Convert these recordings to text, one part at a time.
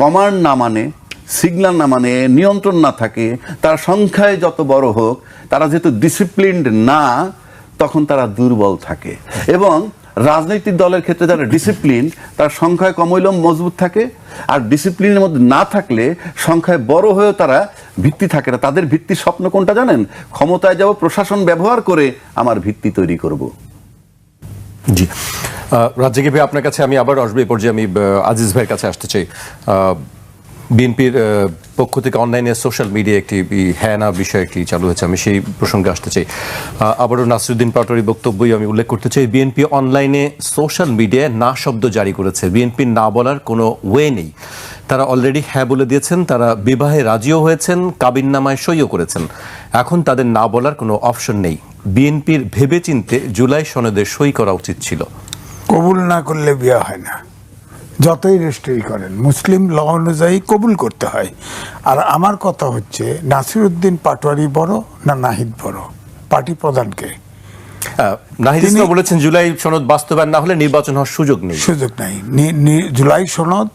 Command না মানে signal না মানে নিয়ন্ত্রণ না থাকে, তার সংখ্যায় যত বড় হোক, তারা যেহেতু ডিসিপ্লিনড না, তখন তারা দুর্বল থাকে। এবং রাজনৈতিক দলের ক্ষেত্রে যারা ডিসিপ্লিন তার সংখ্যায় কম হইলেও মজবুত থাকে, আর ডিসিপ্লিনের মধ্যে না থাকলে সংখ্যায় বড় হয়েও তারা ভিত্তি থাকে না। তাদের ভিত্তি স্বপ্ন কোনটা জানেন? ক্ষমতায় যাব, প্রশাসন ব্যবহার করে আমার ভিত্তি তৈরি করব। জি। রাজ্জাকি ভাই, আপনার কাছে আমি আবার এই পর্যায়ে আমি আজিজ ভাইয়ের কাছে আসতে চাই। বিএনপির পক্ষ থেকে অনলাইনে সোশ্যাল মিডিয়া একটি হ্যানা বিষয় একটি চালু হয়েছে, আমি সেই প্রসঙ্গে আসতে চাই। আবারও নাসিরুদ্দিন পাটোয়ারি বক্তব্যই আমি উল্লেখ করতে চাই, বিএনপি অনলাইনে সোশ্যাল মিডিয়ায় না শব্দ জারি করেছে বিএনপির না বলার কোনো ওয়ে নেই। তারা অলরেডি হ্যাঁ বলে দিয়েছেন, তারা বিবাহে রাজিও হয়েছেন, কাবিননামায় সইও করেছেন। এখন তাদের না বলার কোনো অপশন নেই। বিএনপির ভেবেচিন্তে জুলাই সনদে সই করা উচিত ছিল। কবুল না করলে বিয়ে হয় না। যতই রেজিস্ট্রি করেন মুসলিম ল অনুযায়ী কবুল করতে হয়। আর আমার কথা হচ্ছে নাসিরুদ্দিন পাটোয়ারি বড় না নাহিদ বড়? পার্টি প্রধানকে। নাহিদ ইসলাম বলেছেন জুলাই সনদ বাস্তবায়ন না হলে নির্বাচন হওয়ার সুযোগ নেই। সুযোগ নাই। জুলাই সনদ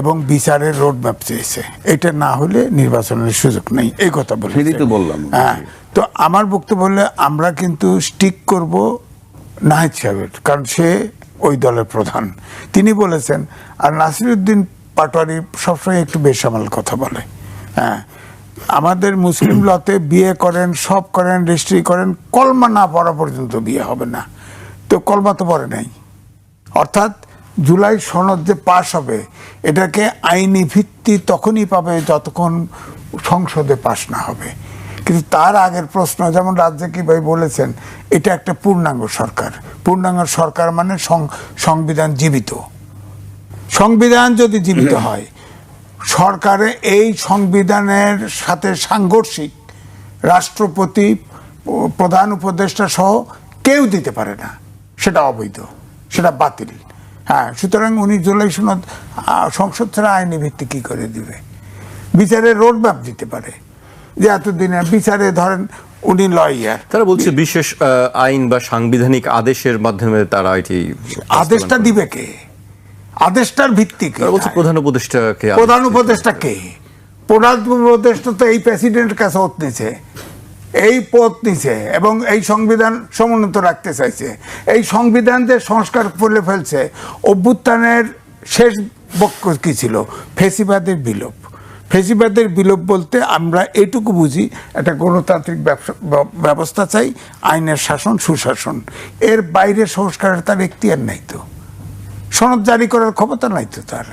এবং বিচারের রোড ম্যাপ চেয়েছে। এটা না হলে নির্বাচনের সুযোগ নেই। এই কথা বলে তো বললাম। হ্যাঁ। তো আমার বক্তব্য হলে আমরা কিন্তু স্টিক করব নাহিদ সাহেবের। কারণ সে ওই দলের প্রধান। তিনি বলেছেন আর নাসিরুদ্দিন পাটোয়ারি সবসময় একটু বেসামাল কথা বলে। হ্যাঁ। আমাদের মুসলিম লতে বিয়ে করেন সব করেন রেজিস্ট্রি করেন কলমা না পড়া পর্যন্ত বিয়ে হবে না। তো কলমা তো পড়ে নাই। অর্থাৎ জুলাই সনদ যে পাশ হবে এটাকে আইনি ভিত্তি তখনই পাবে যতক্ষণ সংসদে পাশ না হবে। কিন্তু তার আগের প্রশ্ন যেমন রাজ্জাকি ভাই বলেছেন এটা একটা পূর্ণাঙ্গ সরকার। পূর্ণাঙ্গ সরকার মানে সংবিধান জীবিত। সংবিধান যদি জীবিত হয় সরকারে এই সংবিধানের সাথে সাংঘর্ষিক রাষ্ট্রপতি প্রধান উপদেষ্টা সহ কেউ দিতে পারে না। সেটা অবৈধ সেটা বাতিল। হ্যাঁ সুতরাং উনি জুলাই সনদ সংসদ ছাড়া আইনি ভিত্তি কি করে দিবে? বিচারের রোড ম্যাপ দিতে পারে। যে এতদিনে বিচারে ধরেন উনি লয়ার। তারা বলছে বিশেষ আইন বা সাংবিধানিক আদেশের মাধ্যমে তারা এটি আদেশটা দিবে কে? আদেশটার ভিত্তি কি? বলছে প্রধান উপদেষ্টাকে আদেশ প্রধান উপদেষ্টা কে? প্রধান উপদেষ্টা তো এই প্রেসিডেন্টের কাছে ওত নিছে। এই পদ নিছে এবং এই সংবিধান সমুন্নত রাখতে চাইছে। এই সংবিধান যে সংস্কার করে ফেলছে অভ্যুত্থানের শেষ বক্ষ কি ছিল? ফেসিবাদের বিলোপ। ফেসিবাদের বিলোপ বলতে আমরা এটুকু বুঝি, একটা গণতান্ত্রিক ব্যবসা- ব্যবস্থা চাই, আইনের শাসন, সুশাসন। এর বাইরে সংস্কারের তার এখতিয়ার নাই তো। সনদ জারি করার ক্ষমতা নাই তো তার।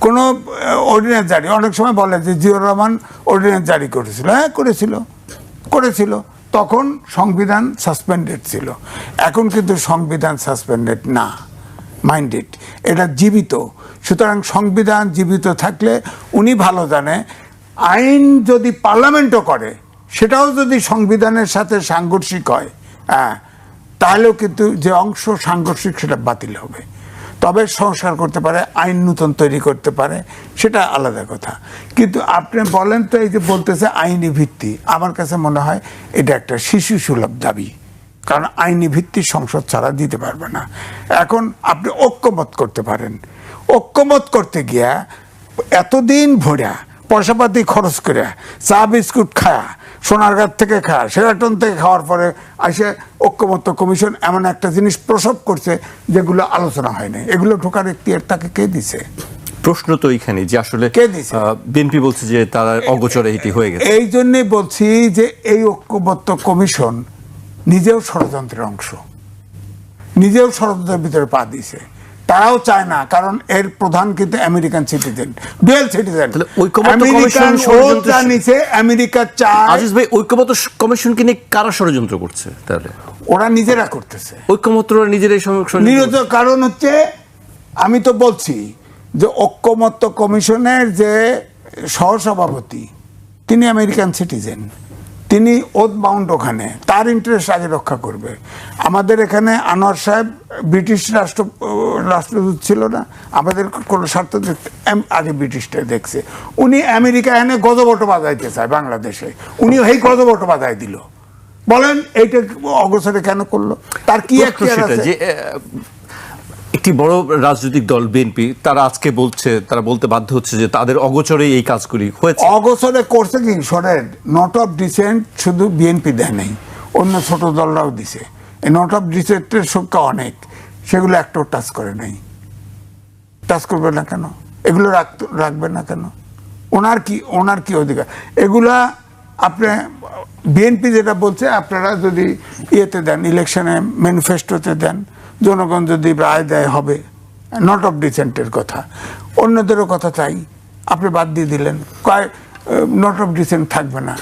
কোনো অর্ডিন্যান্স জারি অনেক সময় বলে যে জিয়র রহমান অর্ডিন্যান্স জারি করেছিল। হ্যাঁ করেছিল। করেছিল। তখন সংবিধান সাসপেন্ডেড ছিল। এখন কিন্তু সংবিধান সাসপেন্ডেড না। মাইন্ডেড এটা জীবিত। সুতরাং সংবিধান জীবিত থাকলে উনি ভালো জানে, আইন যদি পার্লামেন্টও করে, সেটাও যদি সংবিধানের সাথে সাংঘর্ষিক হয় হ্যাঁ তাহলেও কিন্তু যে অংশ সাংঘর্ষিক সেটা বাতিল হবে। তবে সংস্কার করতে পারে, আইন নূতন তৈরি করতে পারে, সেটা আলাদা কথা। কিন্তু আপনি বলেন তো এই যে বলতেছে আইনি ভিত্তি, আমার কাছে মনে হয় এটা একটা শিশু সুলভ দাবি। কারণ আইনি ভিত্তি সংসদ ছাড়া দিতে পারবে না। এখন আপনি ঐক্যমত করতে পারেন। ঐক্যমত করতে গিয়া এতদিন ভরা পয়সাপাতি খরচ করে চা বিস্কুট খায়া সোনারগাঁ থেকে খায়া সেরাটন থেকে খাওয়ার পরে আসে ঐক্যমত্য কমিশন এমন একটা জিনিস প্রসব করছে যেগুলো আলোচনা হয়নি এগুলো ঢোকার এখতিয়ার তাকে কে দিছে? প্রশ্ন তো এইখানে যে আসলে কে দিছে? বিএনপি বলছে যে তারা অগোচরে এটি হয়ে গেছে। এই জন্যই বলছি যে এই ঐক্যবদ্ধ কমিশন নিজেও ষড়যন্ত্রের অংশ। নিজেও ষড়যন্ত্রের ভিতরে পা দিছে তারাও চায় না কারণ এর প্রধান কিন্তু American citizen dual citizen. American ষড়যন্ত্র- নিচে আমেরিকা চায় আজিজ ভাই ঐক্যমত কমিশনকে নিয়ে কারা ষড়যন্ত্র করছে তাহলে? ওরা নিজেরা করতেছে। ঐক্যমত্ররা নিজেরাই নিরত কারণ হচ্ছে আমি তো বলছি যে ঐক্যমত্য কমিশনের যে সহসভাপতি তিনি আমেরিকান সিটিজেন। তিনি বাউন্ড ওখানে তার ইন্টারেস্ট আগে রক্ষা করবে। আমাদের এখানে আনোয়ার সাহেব ব্রিটিশ রাষ্ট্র রাষ্ট্রদূত ছিল না আমাদের কোনো স্বার্থ আগে ব্রিটিশটা দেখছে। উনি আমেরিকা এনে গজবটো বাজাইতে চায় বাংলাদেশে। উনি এই গজবটো বাজাই দিল। বলেন এইটা অগ্রসরে কেন করল? তার কি সেটা আছে একটি বড় রাজনৈতিক দল, বিএনপি, তারা আজকে বলছে, তারা বলতে বাধ্য হচ্ছে যে তাদের অগোচরে এই কাজগুলি হয়েছে। অগসরে করছে কি? শোনেন নট অফ ডিসেন্ট শুধু বিএনপি দেয় নাই, অন্য ছোট দলরাও দিছে। এই নট অফ ডিসেন্টের সংখ্যা অনেক, সেগুলো একটাও টাচ করে নাই। টাচ করবে না কেন? এগুলো রাখবে না কেন? ওনার কি ওনার কি অধিকার? এগুলা আপনি, বিএনপি যেটা বলছে, আপনারা যদি ইয়েতে দেন ইলেকশনে ম্যানিফেস্টোতে দেন জনগণ যদি রায় দেয় হবে নট অফ ডিসেন্টের কথা। অন্যদেরও কথা চাই, আপনি বাদ দিয়ে দিলেন। কয় নট অফ ডিসেন্ট থাকবে না।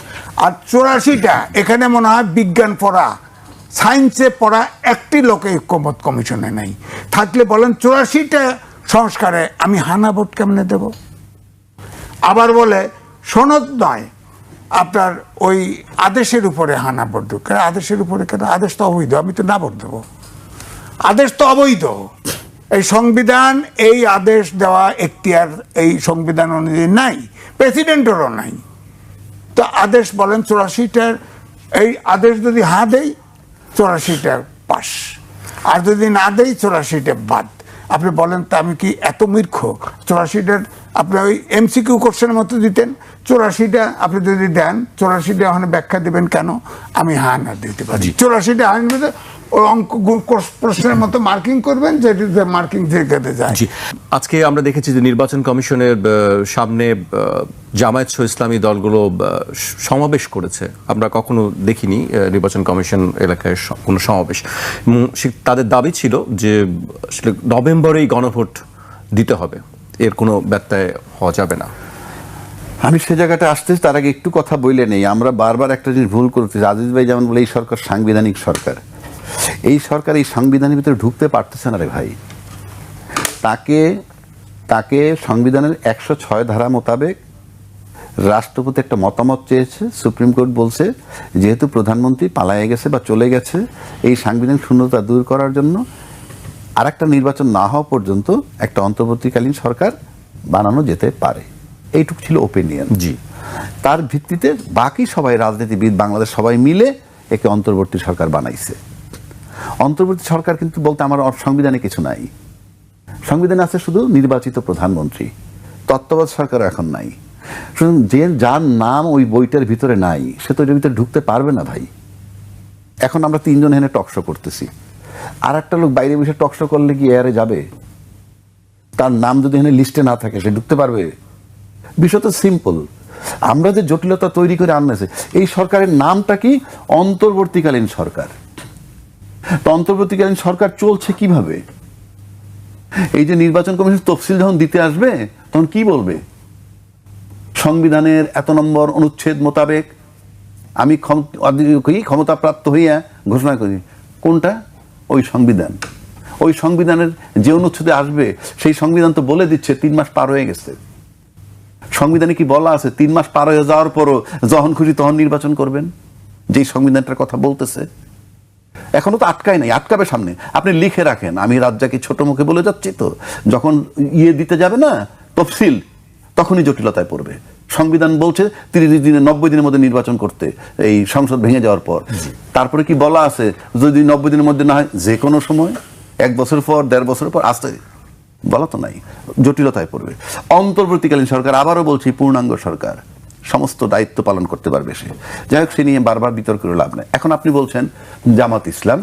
আর চৌরাশিটা, এখানে মনে হয় বিজ্ঞান পড়া, সায়েন্সে পড়া একটি লোকে ঐক্যমত কমিশনে নাই। থাকলে বলেন চৌরাশিটা সংস্কারে আমি হানা ভোট কেমনে দেব? আবার বলে, সনদ নয়, আপনার ওই আদেশের উপরে হানা ভোট দেবো। কেন আদেশের উপরে কেন? আদেশ তো অবৈধ, আমি তো না ভোট দেবো। আদেশ তো অবৈধ। এই সংবিধান, এই আদেশ দেওয়া এখতিয়ার, এই সংবিধান অনুযায়ী নাই, প্রেসিডেন্টেরও নাই। তো আদেশ বলেন চৌরাশিটার, এই আদেশ যদি হা দেই চৌরাশিটা পাস আর যদি না দেই, চৌরাশিটা বাদ। আপনি বলেন, তা আমি কি এত মূর্খ? চৌরাশিটার আপনি ওই এমসিকিউ কোশ্চেনের মতো দিতেন চৌরাশিটা আপনি যদি দেন চৌরাশিটা ওখানে ব্যাখ্যা দিবেন কেন? আমি হা না দিতে পারি। চৌরাশিটা হান ওই অঙ্ক প্রশ্নের মতো মার্কিং করবেন যেটিতে মার্কিং জায়গাতে যায়। জি। আজকে আমরা দেখেছি যে নির্বাচন কমিশনের সামনে জামায়াত ইসলামী দলগুলো সমাবেশ করেছে। আমরা কখনো দেখিনি নির্বাচন কমিশন এলাকায় কোনো সমাবেশ। এবং তাদের দাবি ছিল যে আসলে নভেম্বরেই গণভোট দিতে হবে। এর কোনো ব্যত্যয় হওয়া যাবে না। আমি সে জায়গাটা আসতেছি, তার আগে একটু কথা বইলে নেই। আমরা বারবার একটা জিনিস ভুল করতেছি আজিজ ভাই যেমন বলে, এই সরকার সাংবিধানিক সরকার। এই সরকার এই সংবিধানের ভিতরে ঢুকতে পারতেছে না রে ভাই। তাকে তাকে সংবিধানের একশো ছয় ধারা মোতাবেক রাষ্ট্রপতি একটা মতামত চেয়েছে। সুপ্রিম কোর্ট বলছে, যেহেতু প্রধানমন্ত্রী পালায়ে গেছে বা চলে গেছে, এই সাংবিধানিক শূন্যতা দূর করার জন্য আর একটা নির্বাচন না হওয়া পর্যন্ত একটা অন্তর্বর্তীকালীন সরকার বানানো যেতে পারে। এইটুকু ছিল ওপিনিয়ন জি। তার ভিত্তিতে বাকি সবাই রাজনীতিবিদ বাংলাদেশ সবাই মিলে একে অন্তর্বর্তী সরকার বানাইছে। অন্তর্বর্তী সরকার কিন্তু বলতে আমার সংবিধানে কিছু নাই। সংবিধানে আছে শুধু নির্বাচিত প্রধানমন্ত্রী। তত্ত্বাবধায়ক সরকার এখন নাই। যে যার নাম ওই বইটার ভিতরে নাই সে তো এটার ভিতরে ঢুকতে পারবে না ভাই। এখন আমরা তিনজন এখানে টকশো করতেছি। আর একটা লোক বাইরে বসে টকশো করলে কি এয়ারে যাবে? তার নাম যদি এখানে লিস্টে না থাকে, সে ঢুকতে পারবে? বিষয় তো সিম্পল আমরা যে জটিলতা তৈরি করে আনতেছে, এই সরকারের নামটা কি? অন্তর্বর্তীকালীন সরকার। তো অন্তর্বর্তীকালীন সরকার চলছে কীভাবে? এই যে নির্বাচন কমিশন তফসিল যখন দিতে আসবে, তখন কি বলবে? সংবিধানের এত নম্বর অনুচ্ছেদ মোতাবেক আমি ক্ষমতাপ্রাপ্ত হইয়া ঘোষণা করি। কোনটা? ওই সংবিধান। ওই সংবিধানের যে অনুচ্ছেদে আসবে, সেই সংবিধান তো বলে দিচ্ছে, তিন মাস পার হয়ে গেছে। সংবিধানে কি বলা আছে, তিন মাস পার হয়ে যাওয়ার পরও যখন খুশি তখন নির্বাচন করবেন? যেই সংবিধানটার কথা বলতেছে। এখনও তো আটকায় নাই, আটকাবে সামনে। আপনি লিখে রাখেন, আমি রাজ্জাকে ছোট মুখে বলে যাচ্ছি তো, যখন ইয়ে দিতে যাবে না, তফসিল, তখনই জটিলতায় পড়বে। সংবিধান বলছে তিরিশ দিনে নব্বই দিনের মধ্যে নির্বাচন করতে এই সংসদ ভেঙে যাওয়ার পর। তারপরে কি বলা আছে? যদি নব্বই দিনের মধ্যে না হয় যে কোনো সময় এক বছর পর দেড় বছর পর আসতে বলা তো নাই জটিলতায় পড়বে। অন্তর্বর্তীকালীন সরকার আবারও বলছি পূর্ণাঙ্গ সরকার সমস্ত দায়িত্ব পালন করতে পারবে সে। যাই হোক সে নিয়ে বারবার বিতর্ক লাভ নেই। এখন আপনি বলছেন জামাত ইসলাম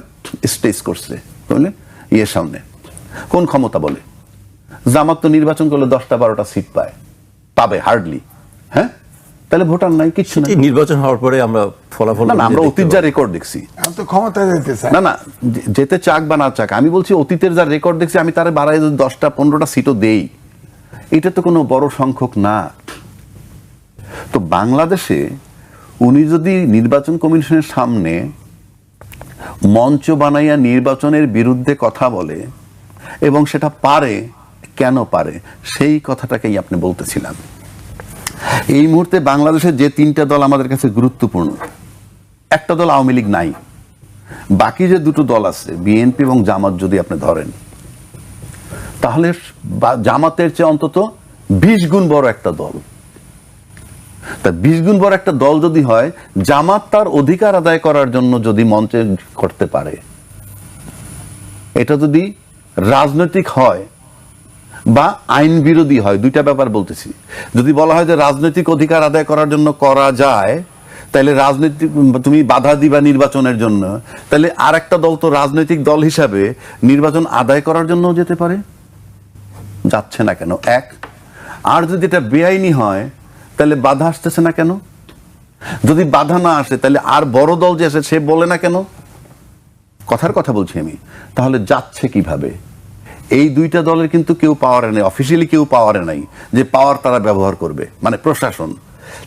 স্টেজ করছে বুঝলেন? ইয়ের সামনে। কোন ক্ষমতা বলে? জামাত তো নির্বাচন করলে দশটা বারোটা সিট পায়। পাবে হার্ডলি হ্যাঁ? তাহলে ভোটার নাই কিচ্ছু নাই। নির্বাচন হওয়ার পরে আমরা ফলাফল না না আমরা অতীত যা রেকর্ড দেখছি। আমি তো ক্ষমতা যেতে চাই। না না যেতে চাক বা না চাক আমি বলছি অতীতের যা রেকর্ড দেখছি আমি তার বাড়াই যদি দশটা পনেরোটা সিটও দেই। এটা তো কোনো বড় সংখ্যক না। তো বাংলাদেশে উনি যদি নির্বাচন কমিশনের সামনে মঞ্চ বানাইয়া নির্বাচনের বিরুদ্ধে কথা বলে এবং সেটা পারে কেন পারে সেই কথাটাকেই আপনি বলতেছিলাম। এই মুহূর্তে বাংলাদেশের যে তিনটা দল আমাদের কাছে গুরুত্বপূর্ণ, একটা দল আওয়ামী লীগ নাই। বাকি যে দুটো দল আছে, বিএনপি এবং জামাত যদি আপনি ধরেন, তাহলে জামাতের চেয়ে অন্তত বিশ গুণ বড় একটা দল। তা বিশ গুণ বড় একটা দল যদি হয়, জামাত তার অধিকার আদায় করার জন্য যদি মঞ্চে করতে পারে, এটা যদি রাজনৈতিক হয় বা আইন বিরোধী হয়, দুইটা ব্যাপার বলতেছি। যদি বলা হয় যে রাজনৈতিক অধিকার আদায় করার জন্য করা যায় তাহলে রাজনৈতিক, তুমি বাধা দিবা নির্বাচনের জন্য তাহলে আর একটা দল তো রাজনৈতিক দল হিসাবে নির্বাচন আদায় করার জন্য যেতে পারে? যাচ্ছে না কেন? এক, আর যদি এটা বেআইনি হয় তাহলে বাধা আসতেছে না কেন? যদি বাধা না আসে তাহলে আর বড় দল যে আসে সে বলে না কেন? কথার কথা বলছি আমি। তাহলে যাচ্ছে কীভাবে? এই দুইটা দলের কিন্তু কেউ পাওয়ারে নেই অফিসিয়ালি কেউ পাওয়ারে নাই, যে পাওয়ার তারা ব্যবহার করবে মানে প্রশাসন।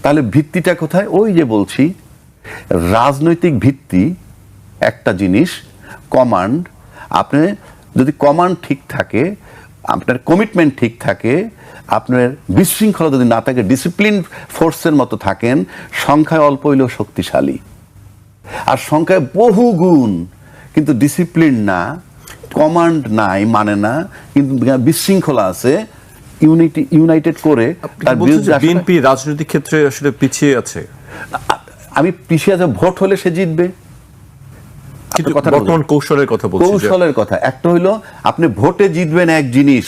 তাহলে ভিত্তিটা কোথায়? ওই যে বলছি, রাজনৈতিক ভিত্তি একটা জিনিস কমান্ড আপনি যদি কমান্ড ঠিক থাকে, আপনার কমিটমেন্ট ঠিক থাকে, আপনার বিশৃঙ্খলা যদি না থাকে ডিসিপ্লিন ফোর্সের মতো থাকেন, সংখ্যায় অল্প হইলেও শক্তিশালী। আর সংখ্যায় বহু গুণ কিন্তু ডিসিপ্লিন না কমান্ড নাই মানে না কিন্তু বিশৃঙ্খলা আছে ইউনিটি ইউনাইটেড করে তার বিরুদ্ধে বিএনপি রাজনৈতিক ক্ষেত্রে আসলে পিছিয়ে আছে? আমি পিছিয়ে আছে ভোট হলে সে জিতবে। বর্তমান কৌশলের কথা বলছি কৌশলের কথা। একটা হইল আপনি ভোটে জিতবেন এক জিনিস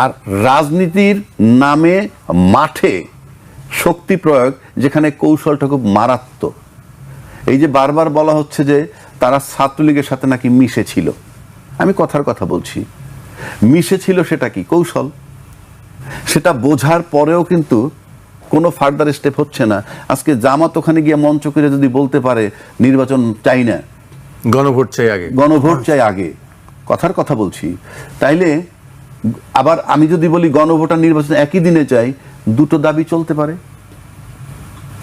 আর রাজনীতির নামে মাঠে শক্তি প্রয়োগ যেখানে কৌশলটা খুব মারাত্মক। এই যে বারবার বলা হচ্ছে যে তারা ছাত্রলীগের সাথে নাকি মিশে ছিল আমি কথার কথা বলছি। মিশে ছিল সেটা কি? কৌশল। সেটা বোঝার পরেও কিন্তু কোনো ফার্দার স্টেপ হচ্ছে না। আজকে জামাত ওখানে গিয়ে মঞ্চ করে যদি বলতে পারে নির্বাচন চাই না। গণভোট চাই আগে। গণভোট চাই আগে। কথার কথা বলছি। তাইলে আবার আমি যদি বলি গণভোট আর নির্বাচন একই দিনে চাই দুটো দাবি চলতে পারে।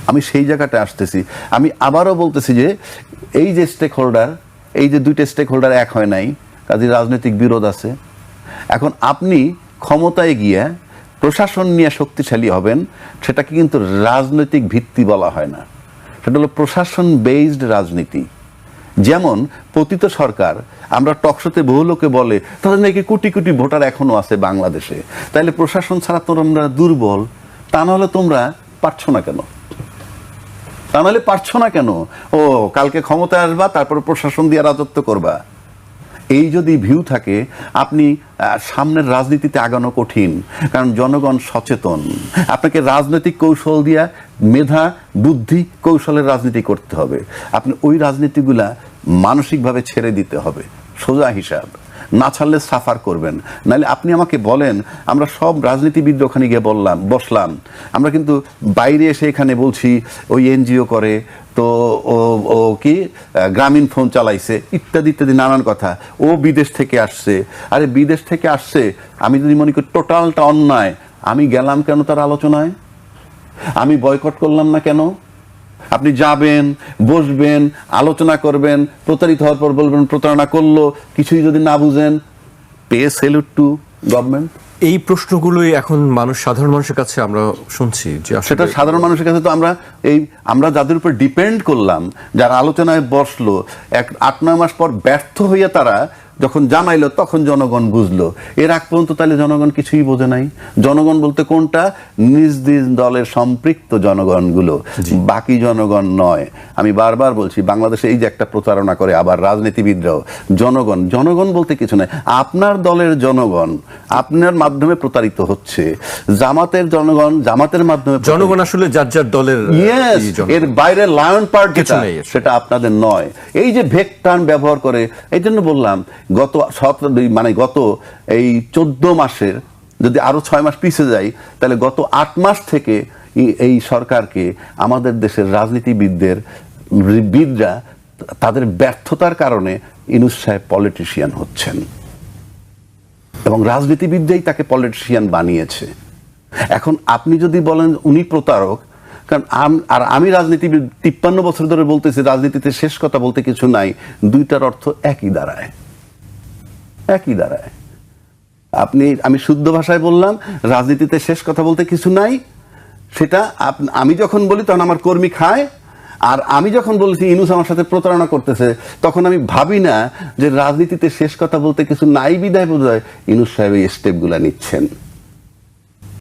আমি সেই জায়গাটা আসতেছি। আমি আবারও বলতেছি যে এই যে স্টেক হোল্ডার এই যে দুইটা স্টেক হোল্ডার এক হয় নাই কাজে রাজনৈতিক বিরোধ আছে। এখন আপনি ক্ষমতায় গিয়ে প্রশাসন নিয়ে শক্তিশালী হবেন, সেটাকে কিন্তু রাজনৈতিক ভিত্তি বলা হয় না। সেটা হলো প্রশাসন বেসড রাজনীতি। যেমন পতিত সরকার, আমরা টকশোতে বহু লোকে বলে, তাদের নাকি কোটি কোটি ভোটার এখনও আছে বাংলাদেশে। তাইলে প্রশাসন ছাড়া তোমরা দুর্বল, তা নাহলে তোমরা পারছ না কেন? তা নাহলে পারছ না কেন? ও, কালকে ক্ষমতায় আসবা, তারপর প্রশাসন দিয়ে রাজত্ব করবা। এই যদি ভিউ থাকে, আপনি সামনের রাজনীতিতে আগানো কঠিন, কারণ জনগণ সচেতন। আপনাকে রাজনৈতিক কৌশল দিয়া মেধা, বুদ্ধি, কৌশলের রাজনীতি করতে হবে। আপনি ওই রাজনীতিগুলা মানসিকভাবে ছেড়ে দিতে হবে। সোজা হিসাব। না ছাড়লে সাফার করবেন। নাহলে আপনি আমাকে বলেন, আমরা সব রাজনীতিবিদ ওখানে গিয়ে বললাম, বসলাম। আমরা কিন্তু বাইরে এসে এখানে বলছি, ওই এনজিও করে, তো ও ও কি গ্রামীণ ফোন চালাইছে, ইত্যাদি ইত্যাদি, নানান কথা। ও বিদেশ থেকে আসছে। আরে, বিদেশ থেকে আসছে, আমি যদি মনে করি টোটালটা অন্যায়, আমি গেলাম কেন তার আলোচনায়? আমি বয়কট করলাম না কেন? আপনি যাবেন বসবেন আলোচনা করবেন প্রতারিত হওয়ার পর বলবেন প্রতারণা করল কিছুই যদি না বুঝেন পে সেলুট টু গভর্নমেন্ট? এই প্রশ্নগুলোই এখন মানুষ সাধারণ মানুষের কাছে আমরা শুনছি যে সেটা সাধারণ মানুষের কাছে তো আমরা এই আমরা যাদের উপর ডিপেন্ড করলাম যারা আলোচনায় বসল এক আট নয় মাস পর ব্যর্থ হইয়া তারা যখন জানাইলো তখন জনগণ বুঝলো। এর আগ পর্যন্ত তাহলে জনগণ কিছুই বোঝে নাই। জনগণ বলতে কোনটা? নিজ নিজ দলের সম্পৃক্ত জনগণগুলো। বাকি জনগণ নয়। আমি বারবার বলছি বাংলাদেশে এই যে একটা প্রতারণা করে আবার রাজনীতিবিদরাও জনগণ জনগণ বলতে কিছু নয় আপনার দলের জনগণ আপনার মাধ্যমে প্রতারিত হচ্ছে। জামাতের জনগণ জামাতের মাধ্যমে জনগণ আসলে যার যার দলের এর বাইরে লায়ন পার্ট যেটা সেটা আপনাদের নয়। এই যে ভেক টার্ম ব্যবহার করে এই জন্য বললাম গত মানে গত এই চোদ্দ মাসের যদি আরও ছয় মাস পিছিয়ে যাই, তাহলে গত আট মাস থেকে এই- সরকারকে আমাদের দেশের রাজনীতিবিদদের, বিদরা তাদের ব্যর্থতার কারণে ইনুস সাহেব পলিটিশিয়ান হচ্ছেন। এবং রাজনীতিবিদরাই তাকে পলিটিশিয়ান বানিয়েছে। এখন আপনি যদি বলেন উনি প্রতারক, কারণ আর আমি রাজনীতিবিদ, তিপ্পান্ন বছর ধরে বলতেছি, রাজনীতিতে শেষ কথা বলতে কিছু নাই, দুইটার অর্থ একই দাঁড়ায়। একই দাঁড়ায় আপনি, আমি শুদ্ধ ভাষায় বললাম, রাজনীতিতে শেষ কথা বলতে কিছু নাই। সেটা আমি যখন বলি তখন আমার কর্মী খায়, আর আমি যখন বলেছি, ইনুস আমার সাথে প্রতারণা করতেছে, তখন আমি ভাবি না যে রাজনীতিতে শেষ কথা বলতে কিছু নাই বিদায় বোধ হয় ইনুস সাহেব এই স্টেপগুলো নিচ্ছেন।